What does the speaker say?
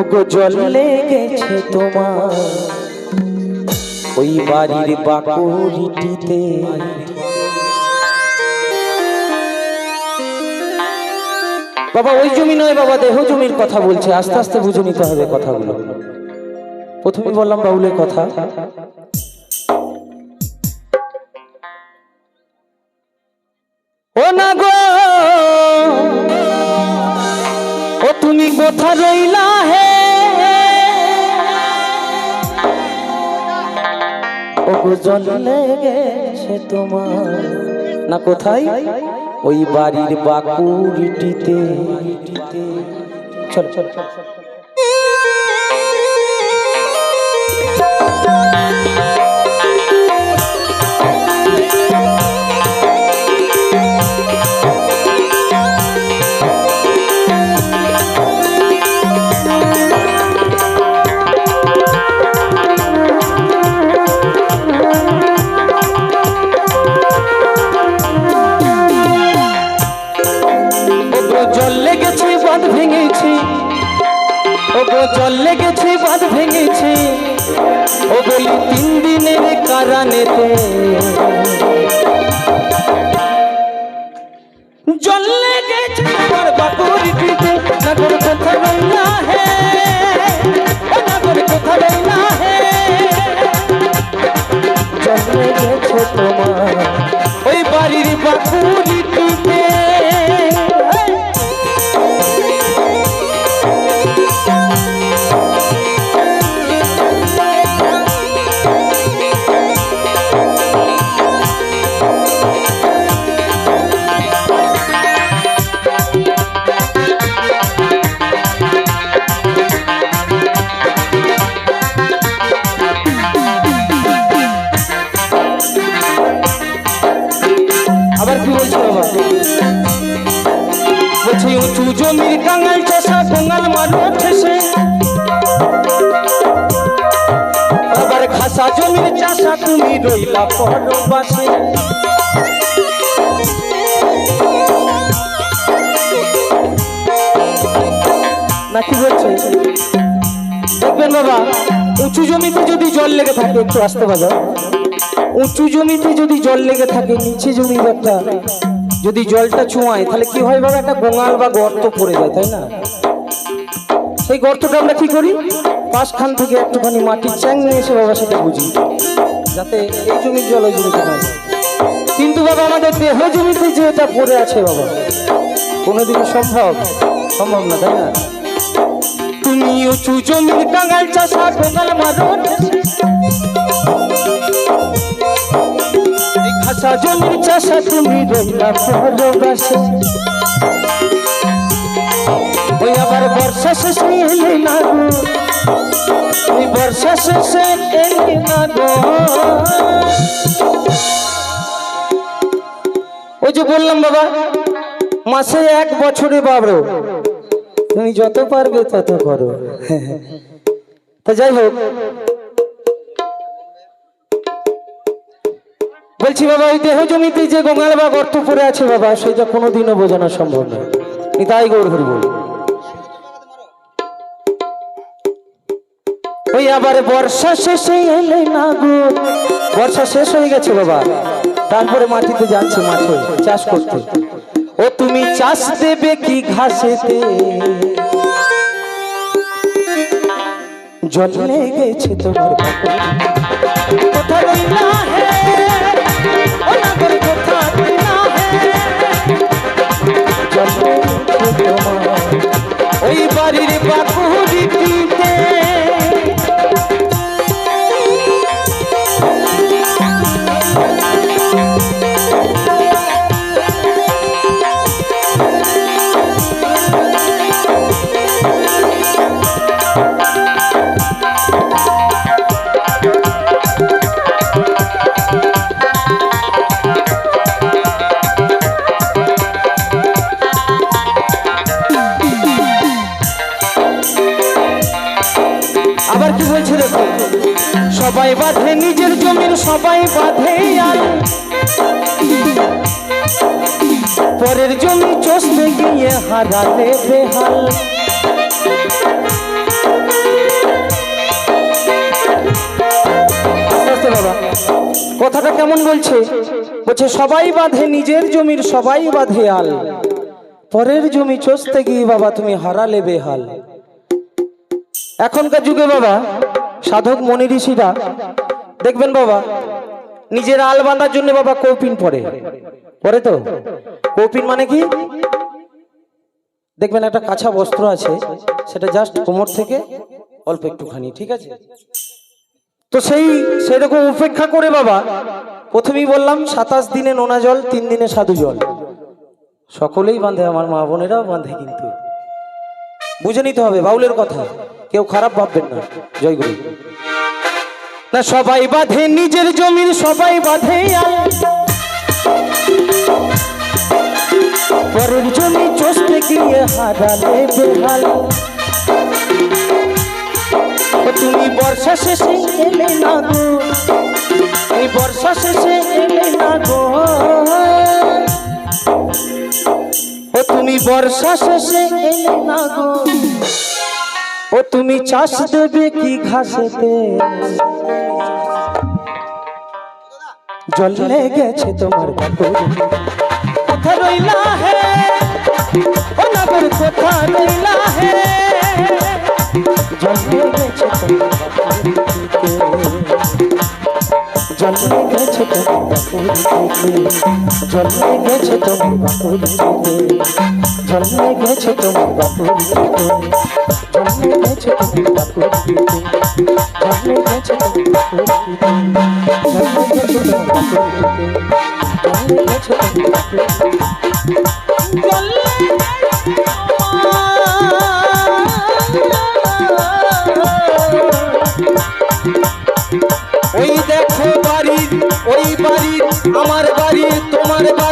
ওগো জল লেগেছে তোমার। ওই বাড়ির বাকুরিটিতে। বাবা, ওই জমি নয় বাবা, দেহ জমির কথা বলছে। আস্তে আস্তে বুঝে নিতে হবে কথাগুলো। প্রথমে বললাম বাউলের কথা। ও না গো, ও তুমি কোথা ও জল লেগেছে তোমার। না কোথায়? ওই বাড়ির বাকুরিটিতে চল চল চল। ওগো ও বলি তিন দিনের কারানেতে। জল লেগেছে আমার বাকুরিটিতে, নগর কোথা রইলা হে। নগর কোথা রইলা হে। জল লেগেছে তোমার ওই বাড়ির বাকুরিটিতে। আবার জমির চাষা তুমি রইলা পরবাসে নাকি বলছে? দেখবেন বাবা, উঁচু জমিতে যদি জল লেগে থাকে, একটু আসতে বাজাও উঁচু জমিতে যদি জল লেগে থাকে, নিচে জমির একটা যদি জলটা ছোঁয়ায়, তাহলে কি হয় বাবা, একটা গোঙাল বা গর্ত পড়ে যায়, তাই না? সেই গর্তটা আমরা কি করি? পাশখান থেকে একটুখানি মাটি চ্যাং নিয়ে এসে বাবা সেটা বুঝি, যাতে এই জমির জল ওই জমিতে না কিন্তু বাবা, আমাদের দেহ জমিতে যে এটা পড়ে আছে বাবা, কোনোদিনও সম্ভব? সম্ভব না, তাই না? তুমি উঁচু কাঙাল চাষা গোঙাল মারো। খাসা জমির চাষা তুমি রইলা ভালোবাসে ওই যে বললাম বাবা, মাসে এক বছরে বাবরো। তুমি যত পারবে তত করো। তা যাই হোক। বলছি বাবা, ওই দেহ জমিতে যে গঙ্গাল বা গর্ত পড়ে আছে বাবা, সেটা কোনোদিনও বোঝানো সম্ভব নয়। আমি তাই গৌর হরি বল। ওই আবার বর্ষা শেষে এলে না গো। বর্ষা শেষ হয়ে গেছে বাবা। তারপরে মাটিতে যাচ্ছে মাঠে চাষ করতে। ও তুমি চাষ দেবে কি ঘাসেতে? জল লেগেছে তোমার ওই বাড়ির বাকুরিটিতে সবাই বাঁধে, নিজের জমির সবাই বাঁধে পরের জমি চষতে গিয়ে হারাতে বেহাল। কথাটা কেমন বলছে? বলছে, সবাই বাঁধে, নিজের জমির সবাই বাঁধে আল। পরের জমি চষতে গিয়ে বাবা তুমি হারালে বেহাল। এখনকার যুগে বাবা সাধক মনি ঋষিরা, দেখবেন বাবা, নিজের আল বাঁধার জন্য বাবা কৌপিন পরে। পরে তো? কৌপিন মানে কি? দেখবেন একটা কাঁচা বস্ত্র আছে, সেটা জাস্ট কোমর থেকে অল্প একটুখানি, ঠিক আছে? তো সেই, সেরকম উপেক্ষা করে বাবা, প্রথমেই বললাম, সাতাশ দিনে নোনা জল, তিন দিনে সাধু জল। সকলেই বাঁধে, আমার মা বোনেরাও বাঁধে কিন্তু। বুঝে নিতে হবে, বাউলের কথা। কেউ খারাপ ভাববেন না। জয় গুরু। না সবাই বাঁধে নিজের জমির সবাই বাঁধে পরের জমি চষতে গিয়ে হারালে বেহাল। তুমি বর্ষা শেষে এলে না গো। এই বর্ষা শেষে এলে না গো। ও তুমি বর্ষা শেষে এলে না গো। ও তুমি চাষ দেবে কি ঘাসেতে? জল গেছে তোমার কোথা রইলা হে? ও নগর কোথা রইলা হে? গেছে তোমার জন্মে গেছে তোমার জন্মে গেছে তোমার জন্মে জল গেছে তোমার বাকুর জল গেছে বাড়ির ওই বাড়ির আমার বাড়ি তোমার সবার